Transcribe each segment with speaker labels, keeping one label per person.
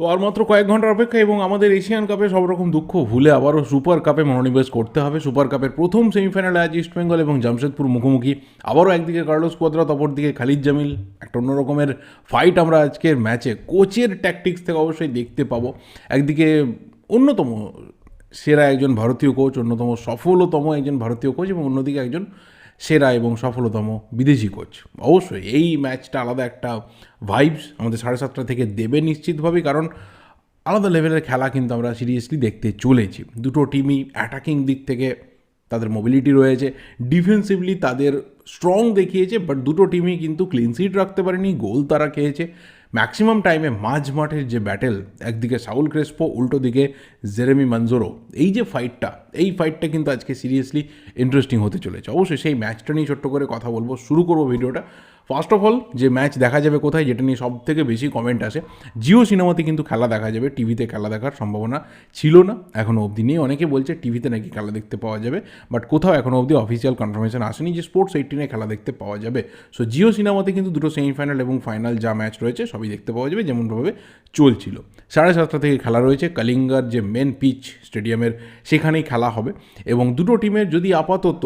Speaker 1: তো আর মাত্র কয়েক ঘণ্টার অপেক্ষা এবং আমাদের এশিয়ান কাপে সব রকম দুঃখ ভুলে আবারও সুপার কাপে মনোনিবেশ করতে হবে। সুপার কাপের প্রথম সেমিফাইনালে আজ ইস্টবেঙ্গল এবং জামশেদপুর মুখোমুখি। আবারও একদিকে কার্লোস কোয়াদ্রাত, অপরদিকে খালিদ জামিল। একটা অন্যরকমের ফাইট আমরা আজকের ম্যাচে কোচের ট্যাকটিক্স থেকে অবশ্যই দেখতে পাবো। একদিকে অন্যতম সেরা একজন ভারতীয় কোচ অন্যতম সফলতম একজন ভারতীয় কোচ এবং অন্যদিকে একজন সেরা এবং সফলতম বিদেশি কোচ। অবশ্যই এই ম্যাচটা আলাদা একটা ভাইবস আমাদের সাড়ে সাতটা থেকে দেবে নিশ্চিতভাবেই, কারণ আলাদা লেভেলের খেলা কিন্তু আমরা সিরিয়াসলি দেখতে চলেছি। দুটো টিমই অ্যাটাকিং দিক থেকে তাদের মোবিলিটি রয়েছে ডিফেন্সিভলি তাদের স্ট্রং দেখিয়েছে বাট দুটো টিমই কিন্তু ক্লিন সিট রাখতে পারেনি, গোল তারা খেয়েছে। ম্যাক্সিমাম টাইমে মাঝ মাঠের যে ব্যাটেল একদিকে সাউল ক্রেসপো উল্টো দিকে জেরেমি মঞ্জোরো এই যে ফাইটটা এই ফাইটটা কিন্তু আজকে সিরিয়াসলি ইন্টারেস্টিং হতে চলেছে। অবশ্যই সেই ম্যাচটা নিয়ে ছোট্ট করে কথা বলব। শুরু করব ভিডিওটা ফার্স্ট অফ অল যে ম্যাচ দেখা যাবে কোথায়, যেটা নিয়ে সব থেকে বেশি কমেন্ট আসে, জিও সিনেমাতে কিন্তু খেলা দেখা যাবে, টিভিতে খেলা দেখার সম্ভাবনা ছিল না এখনও অবধি নিয়ে অনেকে বলছে টিভিতে নাকি খেলা দেখতে পাওয়া যাবে বাট কোথাও এখনও অবধি অফিসিয়াল কনফার্মেশন আসেনি যে স্পোর্টস এইটিনে খেলা দেখতে পাওয়া যাবে। সো জিও সিনেমাতে কিন্তু দুটো সেমিফাইনাল এবং ফাইনাল যা ম্যাচ রয়েছে, সবই দেখতে পাওয়া যাবে, যেমনভাবে চলছিল। সাড়ে সাতটা থেকে খেলা রয়েছে, কালিঙ্গার যে মেন পিচ স্টেডিয়ামের সেখানেই খেলা হবে। এবং দুটো টিমের যদি আপাতত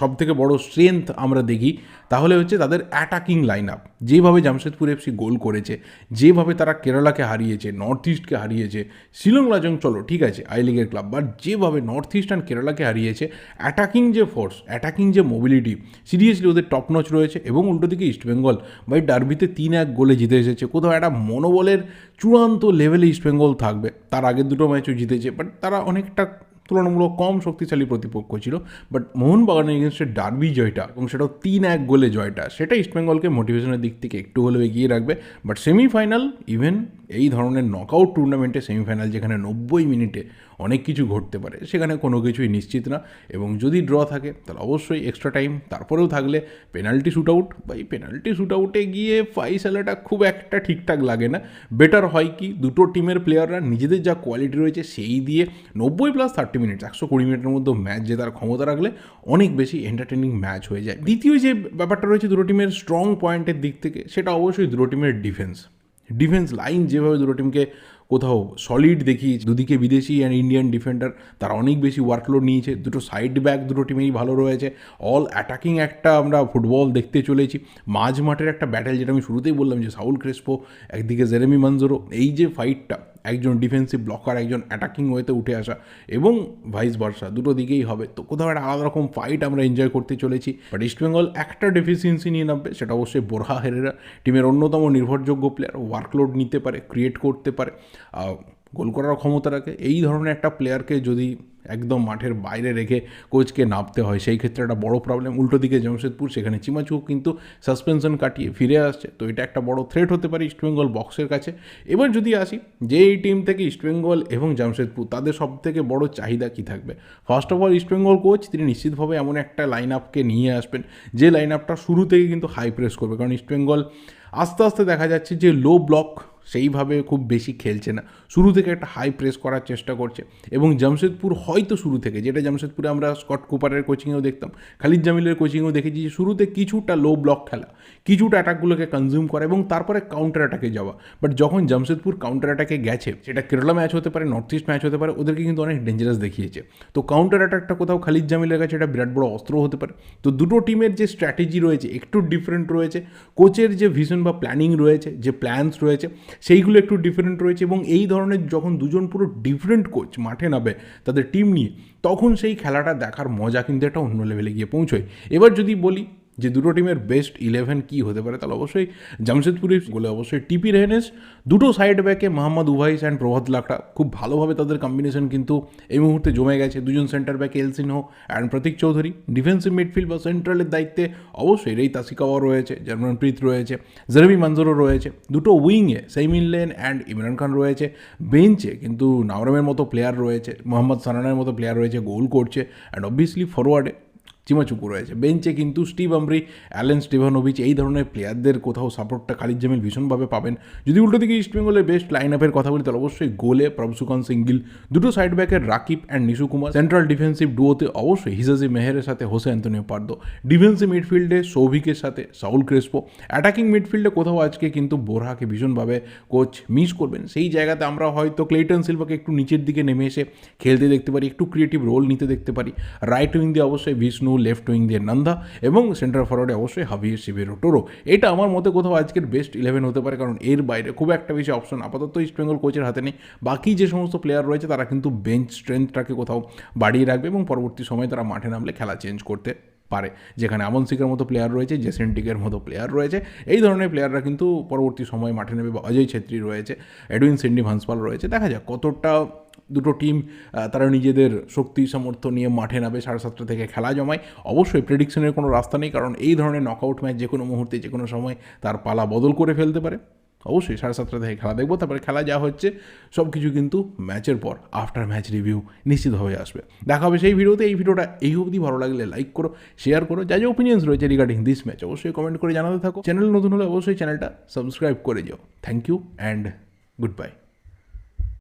Speaker 1: সব থেকে বড় স্ট্রেংথ আমরা দেখি, তাহলে হচ্ছে তাদের অ্যাটাকিং লাইন আপ যেভাবে জামশেদপুর এফসি গোল করেছে, যেভাবে তারা কেরালাকে হারিয়েছে নর্থ ইস্টকে হারিয়েছে, শিলং লাজং চলো, ঠিক আছে আই লিগের ক্লাব বাট যেভাবে নর্থ ইস্ট অ্যান্ড কেরালাকে হারিয়েছে অ্যাটাকিং যে ফোর্স অ্যাটাকিং যে মোবিলিটি সিরিয়াসলি ওদের টপ নচ রয়েছে এবং উল্টো দিকে ইস্টবেঙ্গল বাই ডার্বিতে তিন এক গোলে জিতে এসেছে। কোথাও একটা মনোবলের চূড়ান্ত লেভেলে ইস্টবেঙ্গল থাকবে। তার আগের দুটো ম্যাচও জিতেছে বাট তারা অনেকটা তুলনামূলক কম শক্তিশালী প্রতিপক্ষ ছিল বাট মোহনবাগানের এগেনস্টে ডার্বি জয়টা এবং সেটাও তিন এক গোলে জয়টা, সেটা ইস্টবেঙ্গলকে মোটিভেশনের দিক থেকে একটু হলেও এগিয়ে রাখবে বাট সেমিফাইনাল ইভেন এই ধরনের নকআউট টুর্নামেন্টে সেমিফাইনাল যেখানে নব্বই মিনিটে অনেক কিছু ঘটতে পারে, সেখানে কোনো কিছুই নিশ্চিত না এবং যদি ড্র থাকে, তাহলে অবশ্যই এক্সট্রা টাইম তারপরেও থাকলে পেনাল্টি শ্যুট আউট বা এই পেনাল্টি শ্যুট আউটে গিয়ে ফাইসালাটা খুব একটা ঠিকঠাক লাগে না। বেটার হয় কি, দুটো টিমের প্লেয়াররা নিজেদের যা কোয়ালিটি রয়েছে সেই দিয়ে নব্বই প্লাস থার্টি মিনিট একশো কুড়ি মিনিটের মধ্যে ম্যাচ জেতার ক্ষমতা রাখলে অনেক বেশি এন্টারটেনিং ম্যাচ হয়ে যায়। দ্বিতীয় যে ব্যাপারটা রয়েছে দুটো টিমের স্ট্রং পয়েন্টের দিক থেকে, সেটা অবশ্যই দুটো টিমের ডিফেন্স ডিফেন্স লাইন যেভাবে দুটো টিমকে কোথাও সলিড দেখিয়েছে দুদিকে বিদেশি অ্যান্ড ইন্ডিয়ান ডিফেন্ডার তারা অনেক বেশি ওয়ার্কলোড নিয়েছে, দুটো সাইড ব্যাক দুটো টিমেই ভালো রয়েছে অল অ্যাটাকিং একটা আমরা ফুটবল দেখতে চলেছি। মাঝ মাঠের একটা ব্যাটেল যেটা আমি শুরুতেই বললাম যে সাউল ক্রেসপো, একদিকে জেরেমি মঞ্জোরো এই যে ফাইটটা একজন ডিফেন্সিভ ব্লকার একজন অ্যাটাকিং ওয়েতে উঠে আসা, এবং ভাইস ভার্সা দুটো দিকেই হবে। তো কোথাও একটা আলাদা রকম ফাইট আমরা এনজয় করতে চলেছি। বাট ইস্টবেঙ্গল একটা ডেফিসিয়েন্সি নিয়ে নামবে, সেটা অবশ্যই বোরহা হেরেরা টিমের অন্যতম নির্ভরযোগ্য প্লেয়ার ওয়ার্কলোড নিতে পারে ক্রিয়েট করতে পারে। গোল করার ক্ষমতা রাখে এই ধরনের একটা প্লেয়ারকে যদি একদম মাঠের বাইরে রেখে কোচকে নামতে হয়, সেই ক্ষেত্রে একটা বড় প্রবলেম উল্টো দিকে জামশেদপুর, সেখানে চিমাচুক কিন্তু সাসপেনশন কাটিয়ে ফিরে আসছে। তো এটা একটা বড় থ্রেট হতে পারে ইস্টবেঙ্গল বক্সের কাছে। এবার যদি আসি, যে এই টিম থেকে ইস্টবেঙ্গল এবং জামশেদপুর, তাদের সব থেকে বড় চাহিদা কী থাকবে? First of all East Bengal coach তিনি নিশ্চিতভাবে এমন একটা লাইন আপকে নিয়ে আসবেন, যে লাইন আপটা শুরু থেকে কিন্তু হাই প্রেস করবে। কারণ ইস্টবেঙ্গল আস্তে আস্তে দেখা যাচ্ছে যে লো ব্লক সেইভাবে খুব বেশি খেলছে না। শুরু থেকে একটা হাই প্রেস করার চেষ্টা করছে এবং জামশেদপুর হয়তো শুরু থেকে, যেটা জামশেদপুরে আমরা স্কট কুপারের কোচিংয়েও দেখতাম, খালিদ জামিলের কোচিংয়েও দেখেছি যে শুরুতে কিছুটা লো ব্লক খেলা, কিছুটা অ্যাটাকগুলোকে কনজিউম করা এবং তারপরে কাউন্টার অ্যাটাকে যাওয়া। বাট যখন জামশেদপুর কাউন্টার অ্যাটাকে গেছে, সেটা কেরালা ম্যাচ হতে পারে নর্থ ইস্ট ম্যাচ হতে পারে, ওদেরকে কিন্তু অনেক ডেঞ্জারাস দেখিয়েছে। তো কাউন্টার অ্যাটাকটা কোথাও খালিদ জামিলের কাছে এটা বিরাট বড় অস্ত্র হতে পারে। তো দুটো টিমের যে স্ট্র্যাটেজি রয়েছে, একটু ডিফারেন্ট রয়েছে। কোচের যে ভিশন বা প্ল্যানিং রয়েছে, যে প্ল্যানস রয়েছে সেইগুলো একটু ডিফারেন্ট রয়েছে এবং এই ধরনের যখন দুজন পুরো ডিফারেন্ট কোচ মাঠে নামে তাদের টিম নিয়ে, তখন সেই খেলাটা দেখার মজা কিন্তু একটা অন্য লেভেলে গিয়ে পৌঁছয়। এবার যদি বলি যে দুটো টিমের বেস্ট ইলেভেন কী হতে পারে, তাহলে অবশ্যই জামশেদপুরের গোলে অবশ্যই টিপি রেহেনেস দুটো সাইড ব্যাকে মোহাম্মদ উভাইস অ্যান্ড প্রভাত লাকড়া খুব ভালোভাবে তাদের কম্বিনেশন কিন্তু এই মুহূর্তে জমে গেছে। দুজন সেন্টার ব্যাকে Elsinho and Pratik Chowdhury. Defensive midfield বা সেন্ট্রালের দায়িত্বে অবশ্যই রেই তাসিকাওয়া রয়েছে, জার্মানপ্রীত রয়েছে, জেরমি মঞ্জুরও রয়েছে। দুটো উইংয়ে সেইমিন লেন অ্যান্ড ইমরান খান রয়েছে। বেঞ্চে কিন্তু নাওরামের মতো প্লেয়ার রয়েছে মোহাম্মদ সানানের মতো প্লেয়ার রয়েছে গোল করছে। অ্যান্ড অবভিয়াসলি ফরওয়ার্ডে চিমাচুকু রয়েছে। বেঞ্চে কিন্তু স্টিভ আমরি অ্যালেন স্টিভানোভিচ এই ধরনের প্লেয়ারদের কোথাও সাপোর্টটা খালিদ জামিল ভীষণভাবে পাবেন। যদি উল্টো দিকে ইস্টবেঙ্গলের বেস্ট লাইন আপের কথা বলি, তাহলে অবশ্যই গোলে প্রভসুকান সিঙ্গিল, দুটো সাইড ব্যাকের Rakib and Nishu Kumar. Central defensive ডুয়োতে অবশ্যই হিজাজি মেহেরের সাথে হোসে অ্যান্টনিও পার্দো। ডিফেন্সিভ মিডফিল্ডে সৌভিকের সাথে সাউল ক্রেসপো। অ্যাটাকিং মিডফিল্ডে কোথাও আজকে কিন্তু বোরহাকে ভীষণভাবে কোচ মিস করবেন। সেই জায়গাতে আমরা হয়তো ক্লেটন সিলভাকে একটু নিচের দিকে নেমে এসে খেলতে দেখতে পারি, একটু ক্রিয়েটিভ রোল নিতে দেখতে পারি। রাইট উইং দিয়ে অবশ্যই বিষ্ণু লেফট উইং দিয়ে নন্দা এবং সেন্টার ফরওয়ার্ডে অবশ্যই হাবিয়ে শিবেরো টোরো। এটা আমার মতে কোথাও আজকের বেস্ট ইলেভেন হতে পারে, কারণ এর বাইরে খুব একটা বেশি অপশন আপাতত ইস্টবেঙ্গল কোচের হাতে নেই। বাকি যে সমস্ত প্লেয়ার রয়েছে, তারা কিন্তু বেঞ্চ স্ট্রেংথটাকে কোথাও বাড়িয়ে রাখবে এবং পরবর্তী সময়ে তারা মাঠে নামলে খেলা চেঞ্জ করতে পারে। যেখানে আমন সিকের মতো প্লেয়ার রয়েছে, জেসেন জেসেন্টিকের মতো প্লেয়ার রয়েছে। এই ধরনের প্লেয়াররা কিন্তু পরবর্তী সময়ে মাঠে নেবে বা অজয় ছেত্রী রয়েছে এডউইন সিন্ডি ভান্সপাল রয়েছে। দেখা যাক, কতটা দুটো টিম তারা নিজেদের শক্তি, সামর্থ্য নিয়ে মাঠে নামে সাড়ে সাতটা থেকে খেলা জমায়। অবশ্যই প্রেডিকশনের কোনো রাস্তা নেই, কারণ এই ধরনের নকআউট ম্যাচ যে কোনো মুহূর্তে যে কোনো সময় তার পালা বদল করে ফেলতে পারে। অবশ্যই সাড়ে সাতটা থেকে খেলা দেখব, তারপরে খেলা যা হচ্ছে সব কিছু কিন্তু ম্যাচের পর আফটার ম্যাচ রিভিউ নিশ্চিতভাবে আসবে। দেখা হবে সেই ভিডিওতে, এই ভিডিওটা এই অবধি। ভালো লাগলে লাইক করো শেয়ার করো, যা যা ওপিনিয়ন্স রয়েছে রিগার্ডিং দিস ম্যাচ অবশ্যই কমেন্ট করে জানাতে থাকো। চ্যানেল নতুন হলে অবশ্যই চ্যানেলটা সাবস্ক্রাইব করে যাও। Thank you and goodbye